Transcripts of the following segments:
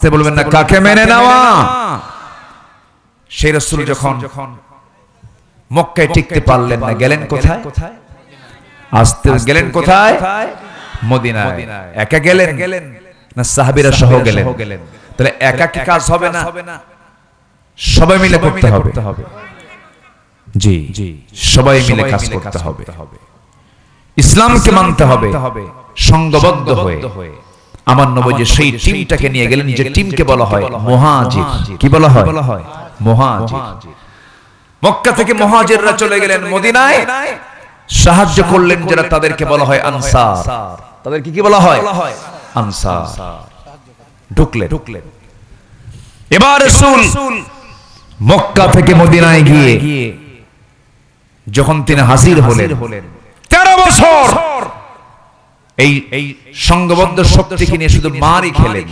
আসতে বলবেন না কাকে মেনে নেওয়া? সেই রসুল যখন মক্কায় টিকতে পারলেন না গেলেন কোথায়? আসতে গেলেন কোথায়? মদিনায়। একা গেলেন? গেলেন। না সাহাবিরা সহ গেলেন। তাহলে একা কি কাজ হবে না? হবে না? সবাই মিলে করতে হবে। জি। জি। সবাই মিলে কাজ করতে হবে। ইসলামকে মানতে হবে। সংঘবদ্ধ হয়ে। আমার নবী যে সেই টিমটাকে নিয়ে গেলেন যে টিমকে বলা হয় মুহাজির। কি বলা হয়? মুহাজির। মক্কা থেকে মুহাজিররা চলে গেলেন মদিনায়। সাহায্য করলেন যারা তাদেরকে বলা হয় আনসার। তাদেরকে কি বলা হয়? আনসার। ঢুকলেন। ঢুকলেন। এবার রাসূল মক্কা থেকে মদিনায় গিয়ে যখন তিনি হাজির হলেন তেরো বছর। এই এই সংঘবদ্ধ শক্তিকে নিয়ে শুধু মারই খেলেন।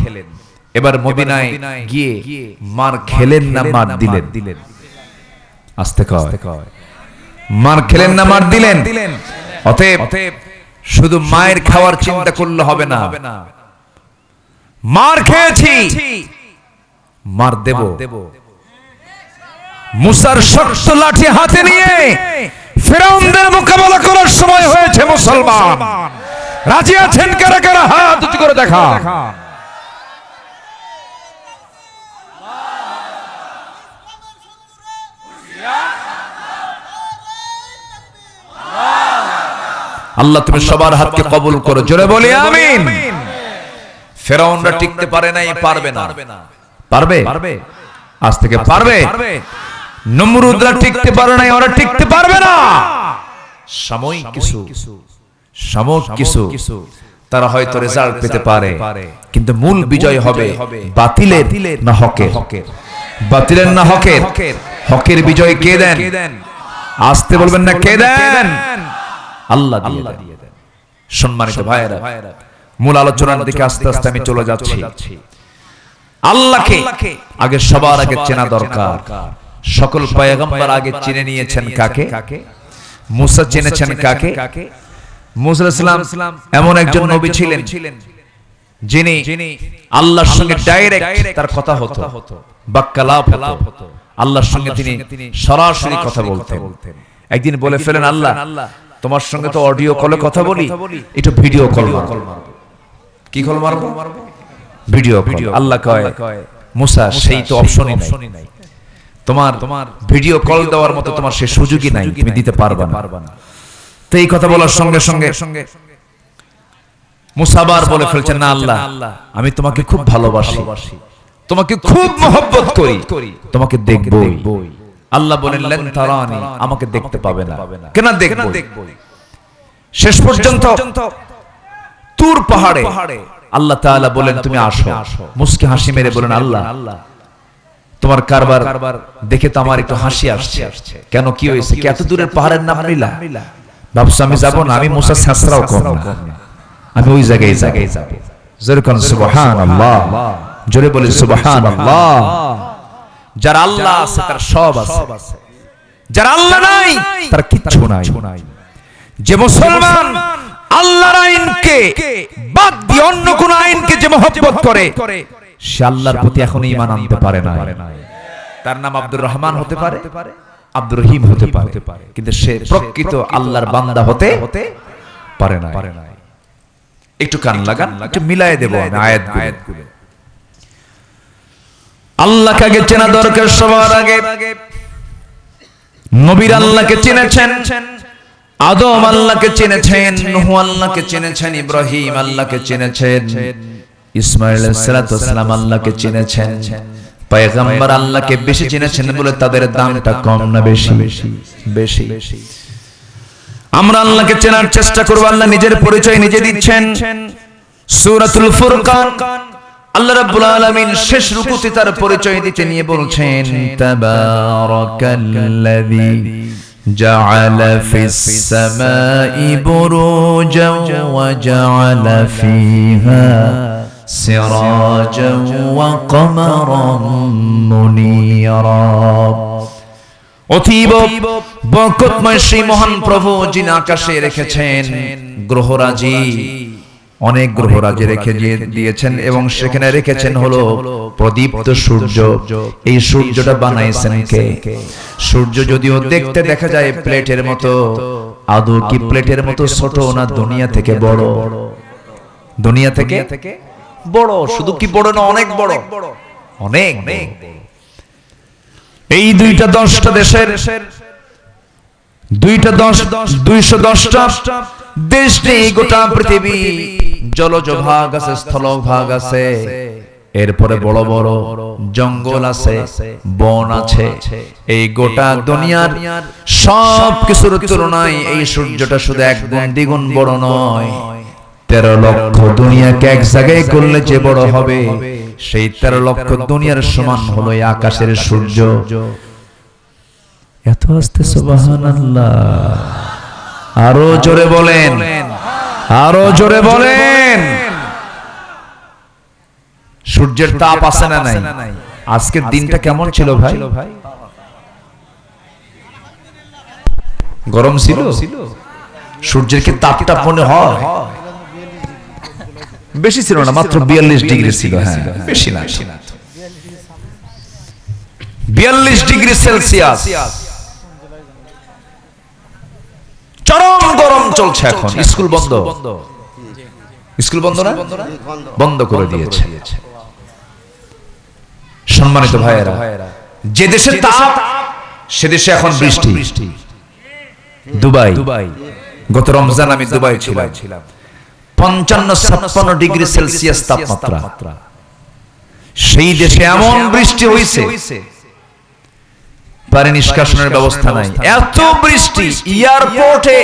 এবার মদিনায় গিয়ে মার খেলেন না মার দিলেন। দিলেন আস্তে কয়। মার খেলেন না মার দিলেন। অতএব শুধু মায়ের খাওয়ার চিন্তা করলে হবে না। মার খেয়েছি। মার দেব। মুসার শক্ত লাঠি হাতে নিয়ে ফেরাউনদের মোকাবেলা করার সময় হয়েছে মুসলমান। রাজি আছেন কারা কারা? হাত উঁচু করে দেখা। আল্লাহ তুমি সবার হাতকে কবুল করো। জোরে বলি আমিন। ফেরাউনরা টিকতে পারে নাই পারবে না। পারবে? পারবে। আজ থেকে পারবে। নমরুদরা টিকতে পারে নাই ওরা টিকতে পারবে না। সাময়িক কিছু। সাময়িক কিছু তারা হয়তো রেজাল্ট পেতে পারে। কিন্তু মূল বিজয় হবে বাতিলের না হকের। বাতিলের না হকের। হকের। বিজয় কে দেন? আসতে বলবেন না কে দেন? আল্লাহ দিয়ে দেন। সম্মানিত ভাইয়েরা মূল আলোচনার দিকে আস্তে আস্তে আমি চলে যাচ্ছি। আল্লাহকে আগে সবার আগে চেনা দরকার। সকল পয়গম্বর আগে চিনে নিয়েছেন কাকে? মুসা চিনেছেন কাকে? মুসা ইসলাম এমন একজন নবী ছিলেন যিনি আল্লাহর সঙ্গে ডাইরেক্ট তার কথা হতো হতো আল্লাহর সঙ্গে তিনি সরাসরি কথা বলতেন। একদিন বলে ফেলেন আল্লাহ তোমার সঙ্গে তো অডিও কলে কথা বলি একটু ভিডিও কল কি কল মারবো? ভিডিও ভিডিও আল্লাহ কয় মুসা সেই তো অপশনই নাই। তোমার তোমার ভিডিও কল দেওয়ার মতো তোমার সে সুযোগই নাই তুমি দিতে পারবা না। তো এই কথা বলার সঙ্গে সঙ্গে সঙ্গে মুসাবার বলে ফেলছেন না আল্লাহ আমি তোমাকে খুব ভালোবাসি। তোমাকে খুব মহব্বত করি। তোমাকে দেখবই। আল্লাহ বলেন লেন তারানি আমাকে দেখতে পাবে না। কেন দেখব শেষ পর্যন্ত তুর পাহাড়ে আল্লাহ তাআলা বলেন তুমি আসো। মুস্কি হাসি মেরে বলেন আল্লাহ তোমার কারবার দেখে তো আমার একটু হাসি আসছে। কেন কি হয়েছে? কি এত দূরের পাহাড়ের নাম নিলা? ভাবছ আমি যাব না? আমি মুসা শাস্ত্রাও কম না। আমি ওই জায়গায় জায়গায় যাব। জোরে কোন সুবহানাল্লাহ। জোরে বলি সুবহানাল্লাহ। যার আল্লাহ আছে তার সব আছে। যার আল্লাহ নাই তার কিচ্ছু নাই। যে মুসলমান আল্লাহর আইনকে বাদ দিয়ে অন্য কোন আইনকে যে মহব্বত করে সে আল্লাহর প্রতি এখন ইমান আনতে পারে না তার নাম আব্দুর রহমান হতে পারে। আব্দুর রহিম হতে পারে। কিন্তু সে প্রকৃত আল্লাহর বান্দা হতে পারে না একটু কান লাগান একটু মিলাই দেব আমি আয়াত আয়াতগুলো। আল্লাহকে আগে চেনা দরকার সবার আগে। নবীর আল্লাহকে চিনেছেন আদম আল্লাহকে চিনেছেন নুহু আল্লাহকে চিনেছেন ইব্রাহিম আল্লাহকে চিনেছেন ইসমাইল সালাম আল্লাহকে চিনেছেন। পয়গম্বর আল্লাহকে বেশি চিনেছেন বলে তাদের দামটা কম না বেশি বেশি আমরা আল্লাহকে চেনার চেষ্টা করব আল্লাহ নিজের পরিচয় নিজে দিচ্ছেন সূরাতুল ফুরকান আল্লাহ রাব্বুল আলামিন শেষ রুকুতে তার পরিচয় দিতে নিয়ে বলছেন তাবারাকাল্লাযী جعل في السماء بروجا وجعل فيها سراجا وقمرا منيرا অতীব বরকতময় সেই মহান প্রভু যিনি আকাশে রেখেছেন গ্রহরাজি অনেক গ্রহ রাজে রেখে দিয়ে- দিয়েছেন এবং সেখানে রেখেছেন হলো প্রদীপ্ত সূর্য এই সূর্যটা বানাইছেন কে সূর্য যদিও দেখতে দেখা যায় প্লেটের মতো আদৌ কি প্লেটের মতো ছোট না দুনিয়া থেকে বড় দুনিয়া থেকে বড় শুধু কি বড় না অনেক বড়? অনেক এই দুইটা দশটা দেশের দুইটা দশ দুইশো দশটা দেশ নেই গোটা পৃথিবী। জলজ ভাগ আছে স্থল ভাগ আছে এরপরে বড় বড় জঙ্গল আছে বন আছে। এই গোটা দুনিয়ার সব কিছুর তুলনায় এই সূর্যটা শুধু এক গুণ দ্বিগুণ বড় নয়। তেরো লক্ষ দুনিয়াকে এক জায়গায় করলে যে বড় হবে, সেই তেরো লক্ষ দুনিয়ার সমান হলো আকাশের সূর্য। এত আস্তে আরও জোরে বলেন, আরও জোরে বলেন। সূর্যের তাপ আছে না নাই? আজকের দিনটা কেমন ছিল ভাই? গরম ছিল? সূর্যের কি তাপটা মনে হয়? বেশি ছিল না মাত্র বিয়াল্লিশ ডিগ্রি ছিল হ্যাঁ। বেশি না। বিয়াল্লিশ ডিগ্রি সেলসিয়াস। চরম গরম চলছে এখন। স্কুল বন্ধ। স্কুল বন্ধ। না? বন্ধ করে দিয়েছে। সম্মানিত ভাইয়েরা যে দেশে তাপ সে দেশে এখন বৃষ্টি। দুবাই। দুবাই। গত রমজান আমি দুবাই ছিলাম। পঞ্চান্ন ছাপ্পান্ন ডিগ্রি সেলসিয়াস তাপমাত্রা। সেই দেশে এমন বৃষ্টি হয়েছে পানি নিষ্কাশনের ব্যবস্থা নাই। এত বৃষ্টি এয়ারপোর্টে।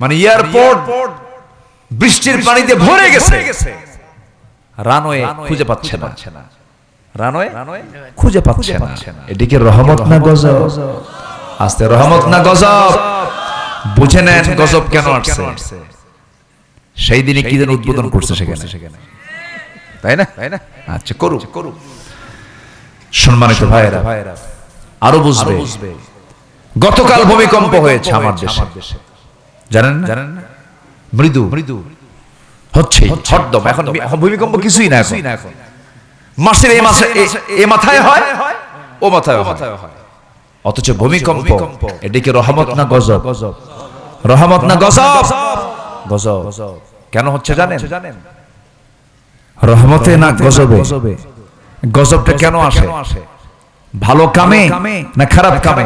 মানে এয়ারপোর্ট বৃষ্টির পানিতে ভরে গেছে। রানওয়ে খুঁজে পাচ্ছে না। রানওয়ে? খুঁজে পাচ্ছে না। এদিকে রহমত না গজব? আস্তে রহমত না গজব। বুঝে নেন গজব কেন আসছে? সেই দিনে কি যেন উদ্বোধন করছে সেখানে। তাই না? তাই না? আচ্ছা করু করু সম্মানিত ভাইয়েরা আরও বুঝবে। গতকাল ভূমিকম্প হয়েছে আমার দেশে। জানেন না? জানেন মৃদু। মৃদু। হচ্ছে হরদম। এখন ভূমিকম্প কিছুই না এখন। মাসের এই মাসে এ- মাথায় হয় ও মাথায় মাথায় হয়। অথচ ভূমিকম্প এদিকে রহমত না গজব? রহমত না গজব। গজব। কেন হচ্ছে জানেন? রহমতে না গজবে? গজবটা কেন আসে? ভালো কামে না খারাপ কামে?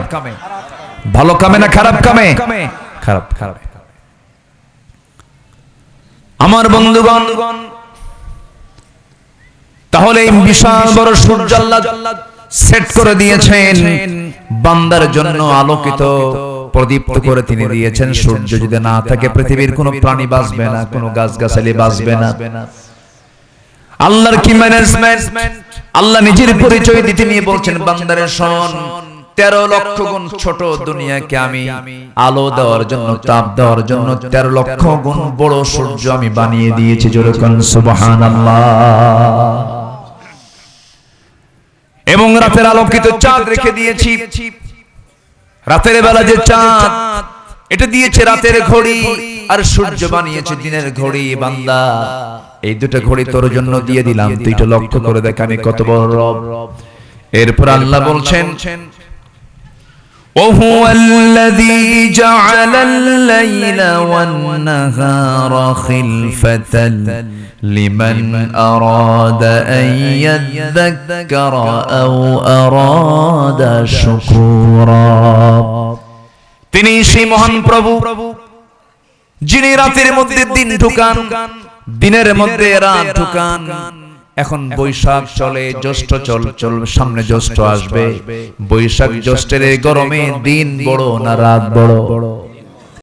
ভালো কামে না খারাপ কামে? খারাপ খারাপ আমার বন্ধুগণ তাহলে এই বিশাল বড় সূর্য আল্লাহ সেট করে দিয়েছেন বান্দার জন্য আলোকিত। প্রদীপ্ত করে তিনি দিয়েছেন সূর্য যদি না থাকে পৃথিবীর কোনো প্রাণী বাঁচবে না কোনো গাছ গাছালি বাঁচবে না। আল্লাহর কি ম্যানেজমেন্ট আল্লাহ নিজের পরিচয় দিতে নিয়ে বলছেন বান্দারে শোন তেরো লক্ষ গুণ ছোট দুনিয়াকে আমি আলো দেওয়ার জন্য তাপ দেওয়ার জন্য তেরো লক্ষ গুণ বড় সূর্য আমি বানিয়ে দিয়েছি যেরকম সুবহান এবং রাতের আলোকিত চাঁদ রেখে দিয়েছি। রাতের বেলা যে চাঁদ এটা দিয়েছে রাতের ঘড়ি আর সূর্য বানিয়েছে দিনের ঘড়ি বান্দা এই দুটো ঘড়ি তোর জন্য দিয়ে দিলাম তুই এটা লক্ষ্য করে দেখ আমি কত বড় রব এরপর আল্লাহ বলছেন وهو الذي جعل الليل والنهار خلفة لمن أراد أن يذكر أو أراد شكورا তিনি সেই মহান প্রভু যিনি রাতের মধ্যে দিন ঢুকান দিনের মধ্যে রাত ঢুকান এখন বৈশাখ চলে জ্যৈষ্ঠ চল চল সামনে জ্যৈষ্ঠ আসবে বৈশাখ জ্যৈষ্ঠের এই গরমে দিন বড় না রাত বড়